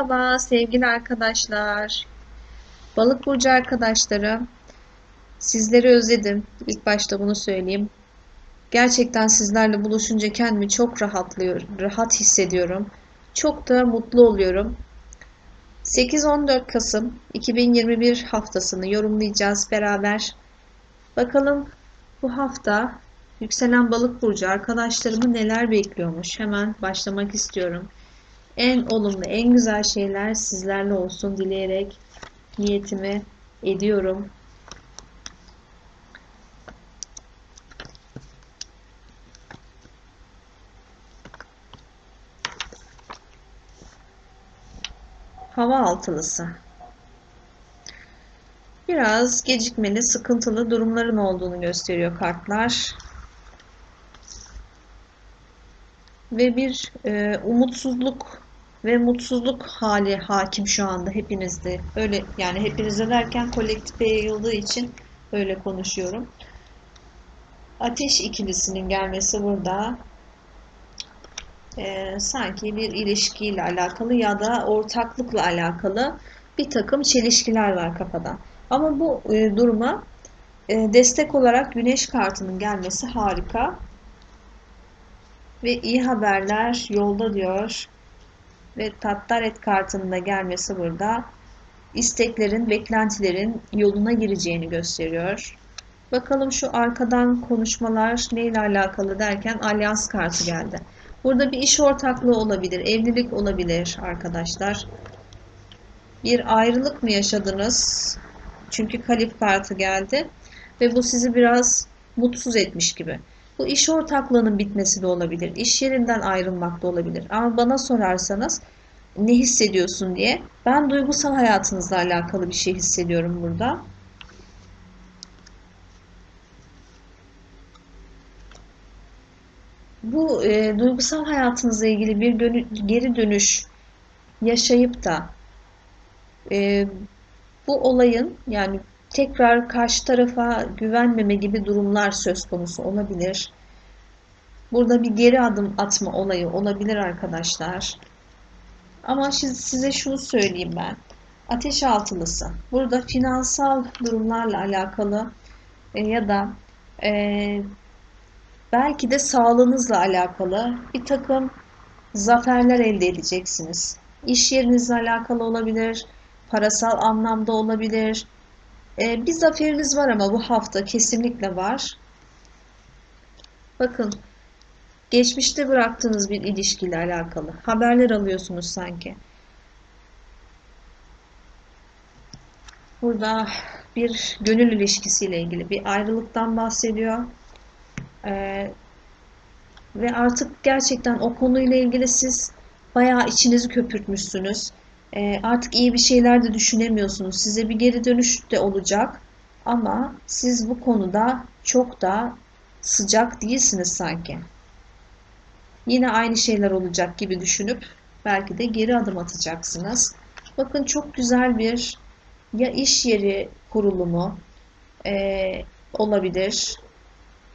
Merhaba sevgili arkadaşlar. Balık burcu arkadaşlarım. Sizleri özledim. İlk başta bunu söyleyeyim. Gerçekten sizlerle buluşunca kendimi çok rahatlıyor, rahat hissediyorum. Çok da mutlu oluyorum. 8-14 Kasım 2021 haftasını yorumlayacağız beraber. Bakalım bu hafta yükselen balık burcu arkadaşlarımı neler bekliyormuş. Hemen başlamak istiyorum en olumlu, en güzel şeyler sizlerle olsun dileyerek niyetimi ediyorum. Hava altılısı. Biraz gecikmeli, sıkıntılı durumların olduğunu gösteriyor kartlar. Ve bir e, umutsuzluk ve mutsuzluk hali hakim şu anda hepinizde. Öyle yani hepinizde derken kolektife yayıldığı için öyle konuşuyorum. Ateş ikilisinin gelmesi burada e, sanki bir ilişkiyle alakalı ya da ortaklıkla alakalı bir takım çelişkiler var kafada. Ama bu e, duruma e, destek olarak güneş kartının gelmesi harika. Ve iyi haberler yolda diyor ve Tattaret kartının da gelmesi burada isteklerin, beklentilerin yoluna gireceğini gösteriyor. Bakalım şu arkadan konuşmalar neyle alakalı derken alyans kartı geldi. Burada bir iş ortaklığı olabilir, evlilik olabilir arkadaşlar. Bir ayrılık mı yaşadınız? Çünkü kalif kartı geldi ve bu sizi biraz mutsuz etmiş gibi. Bu iş ortaklığının bitmesi de olabilir. İş yerinden ayrılmak da olabilir. Ama bana sorarsanız ne hissediyorsun diye ben duygusal hayatınızla alakalı bir şey hissediyorum burada. Bu e, duygusal hayatınızla ilgili bir geri dönüş yaşayıp da e, bu olayın yani tekrar karşı tarafa güvenmeme gibi durumlar söz konusu olabilir. Burada bir geri adım atma olayı olabilir arkadaşlar. Ama size şunu söyleyeyim ben. Ateş altılısı. Burada finansal durumlarla alakalı e, ya da e, belki de sağlığınızla alakalı bir takım zaferler elde edeceksiniz. İş yerinizle alakalı olabilir, parasal anlamda olabilir, ee, bir zaferiniz var ama bu hafta kesinlikle var. Bakın geçmişte bıraktığınız bir ilişkiyle alakalı haberler alıyorsunuz sanki. Burada bir gönül ilişkisiyle ilgili bir ayrılıktan bahsediyor. Ee, ve artık gerçekten o konuyla ilgili siz bayağı içinizi köpürtmüşsünüz. E, artık iyi bir şeyler de düşünemiyorsunuz. Size bir geri dönüş de olacak. Ama siz bu konuda çok da sıcak değilsiniz sanki. Yine aynı şeyler olacak gibi düşünüp belki de geri adım atacaksınız. Bakın çok güzel bir ya iş yeri kurulumu e, olabilir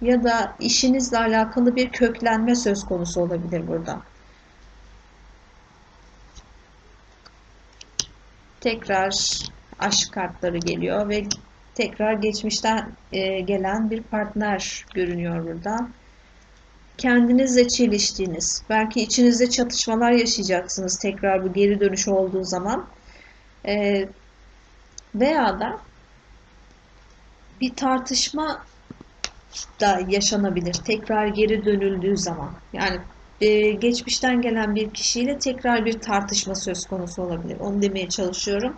ya da işinizle alakalı bir köklenme söz konusu olabilir burada. Tekrar aşk kartları geliyor ve tekrar geçmişten e, gelen bir partner görünüyor burada. Kendinizle çeliştiğiniz, belki içinizde çatışmalar yaşayacaksınız tekrar bu geri dönüş olduğu zaman. E, veya da bir tartışma da yaşanabilir tekrar geri dönüldüğü zaman. Yani e, geçmişten gelen bir kişiyle tekrar bir tartışma söz konusu olabilir. Onu demeye çalışıyorum.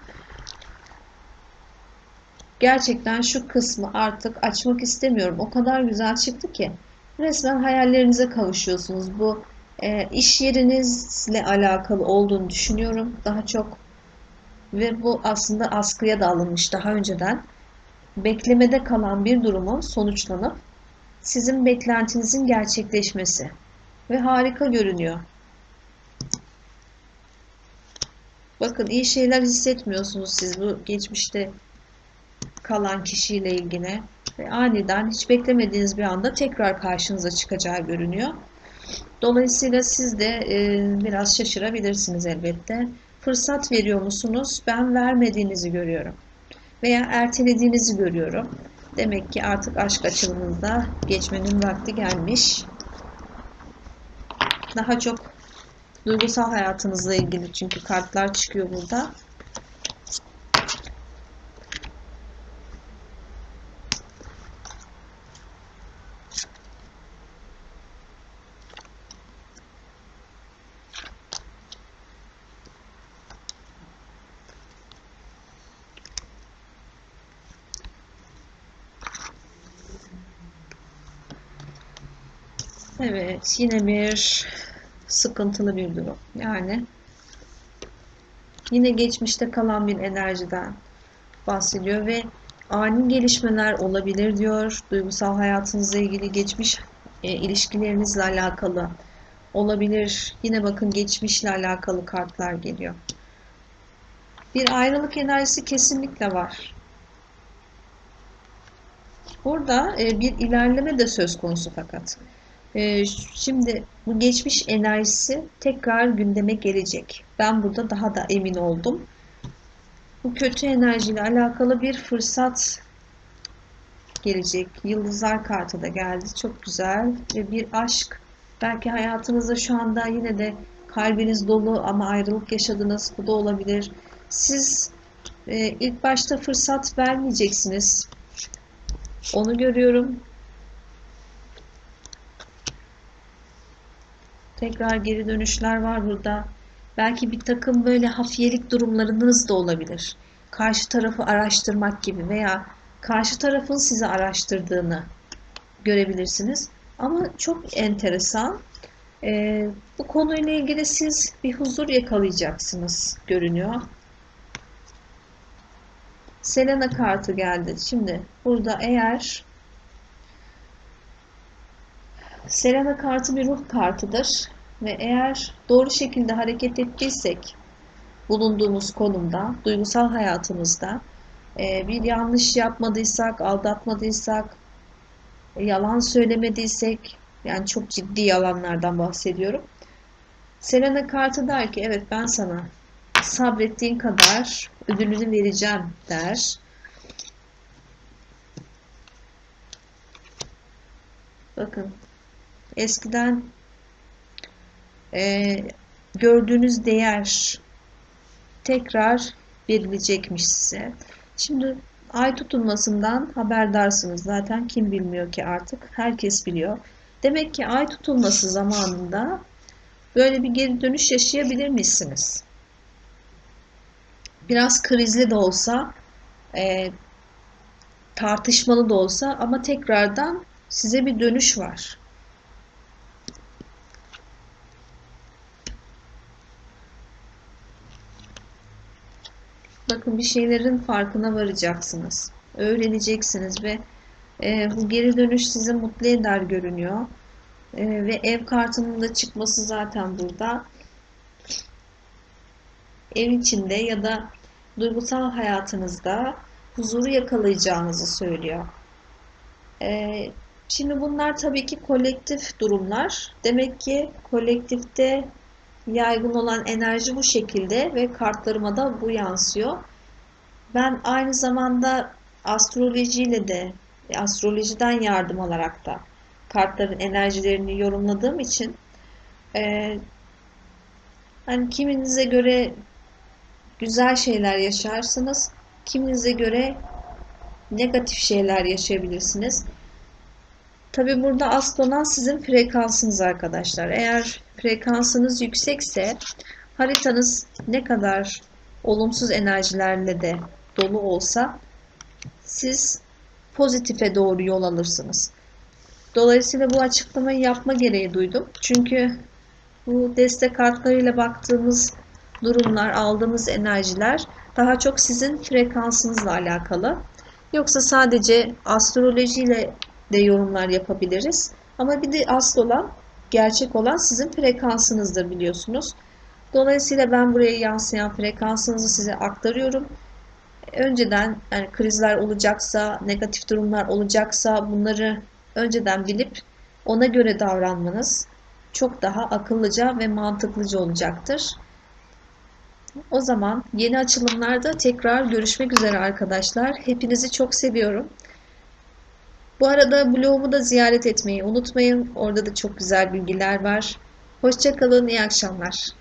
Gerçekten şu kısmı artık açmak istemiyorum. O kadar güzel çıktı ki. Resmen hayallerinize kavuşuyorsunuz. Bu e, iş yerinizle alakalı olduğunu düşünüyorum. Daha çok ve bu aslında askıya da alınmış daha önceden. Beklemede kalan bir durumun sonuçlanıp sizin beklentinizin gerçekleşmesi ve harika görünüyor. Bakın iyi şeyler hissetmiyorsunuz siz bu geçmişte kalan kişiyle ilgili ve aniden hiç beklemediğiniz bir anda tekrar karşınıza çıkacağı görünüyor. Dolayısıyla siz de e, biraz şaşırabilirsiniz elbette. fırsat veriyor musunuz? Ben vermediğinizi görüyorum. Veya ertelediğinizi görüyorum. Demek ki artık aşk açılımında geçmenin vakti gelmiş. Daha çok duygusal hayatınızla ilgili çünkü kartlar çıkıyor burada. Evet, yine bir sıkıntılı bir durum. Yani yine geçmişte kalan bir enerjiden bahsediyor ve ani gelişmeler olabilir diyor. Duygusal hayatınızla ilgili geçmiş e, ilişkilerinizle alakalı olabilir. Yine bakın geçmişle alakalı kartlar geliyor. Bir ayrılık enerjisi kesinlikle var. Burada e, bir ilerleme de söz konusu fakat. E, şimdi bu geçmiş enerjisi tekrar gündeme gelecek. Ben burada daha da emin oldum. Bu kötü enerjiyle alakalı bir fırsat gelecek. Yıldızlar kartı da geldi. Çok güzel. Ve bir aşk. Belki hayatınızda şu anda yine de kalbiniz dolu ama ayrılık yaşadınız. Bu da olabilir. Siz e, ilk başta fırsat vermeyeceksiniz. Onu görüyorum. Tekrar geri dönüşler var burada. Belki bir takım böyle hafiyelik durumlarınız da olabilir. Karşı tarafı araştırmak gibi veya karşı tarafın sizi araştırdığını görebilirsiniz. Ama çok enteresan. Ee, bu konuyla ilgili siz bir huzur yakalayacaksınız görünüyor. Selena kartı geldi. Şimdi burada eğer Selena kartı bir ruh kartıdır ve eğer doğru şekilde hareket ettiysek bulunduğumuz konumda, duygusal hayatımızda e, bir yanlış yapmadıysak, aldatmadıysak, yalan söylemediysek, yani çok ciddi yalanlardan bahsediyorum. Selena kartı der ki evet ben sana sabrettiğin kadar ödülünü vereceğim der. Bakın eskiden e, gördüğünüz değer tekrar verilecekmiş size. Şimdi ay tutulmasından haberdarsınız zaten kim bilmiyor ki artık herkes biliyor. Demek ki ay tutulması zamanında böyle bir geri dönüş yaşayabilir misiniz? Biraz krizli de olsa, e, tartışmalı da olsa ama tekrardan size bir dönüş var. Bakın bir şeylerin farkına varacaksınız. Öğreneceksiniz ve e, bu geri dönüş sizi mutlu eder görünüyor. E, ve ev kartının da çıkması zaten burada. Ev içinde ya da duygusal hayatınızda huzuru yakalayacağınızı söylüyor. E, şimdi bunlar tabii ki kolektif durumlar. Demek ki kolektifte yaygın olan enerji bu şekilde ve kartlarıma da bu yansıyor. Ben aynı zamanda astrolojiyle de astrolojiden yardım alarak da kartların enerjilerini yorumladığım için e, hani kiminize göre güzel şeyler yaşarsınız, kiminize göre negatif şeyler yaşayabilirsiniz. Tabi burada asıl olan sizin frekansınız arkadaşlar. Eğer frekansınız yüksekse haritanız ne kadar olumsuz enerjilerle de dolu olsa siz pozitife doğru yol alırsınız. Dolayısıyla bu açıklamayı yapma gereği duydum. Çünkü bu destek kartlarıyla baktığımız durumlar, aldığımız enerjiler daha çok sizin frekansınızla alakalı. Yoksa sadece astrolojiyle de yorumlar yapabiliriz. Ama bir de asıl olan, gerçek olan sizin frekansınızdır biliyorsunuz. Dolayısıyla ben buraya yansıyan frekansınızı size aktarıyorum. Önceden yani krizler olacaksa, negatif durumlar olacaksa bunları önceden bilip ona göre davranmanız çok daha akıllıca ve mantıklıca olacaktır. O zaman yeni açılımlarda tekrar görüşmek üzere arkadaşlar. Hepinizi çok seviyorum. Bu arada blogumu da ziyaret etmeyi unutmayın. Orada da çok güzel bilgiler var. Hoşçakalın, iyi akşamlar.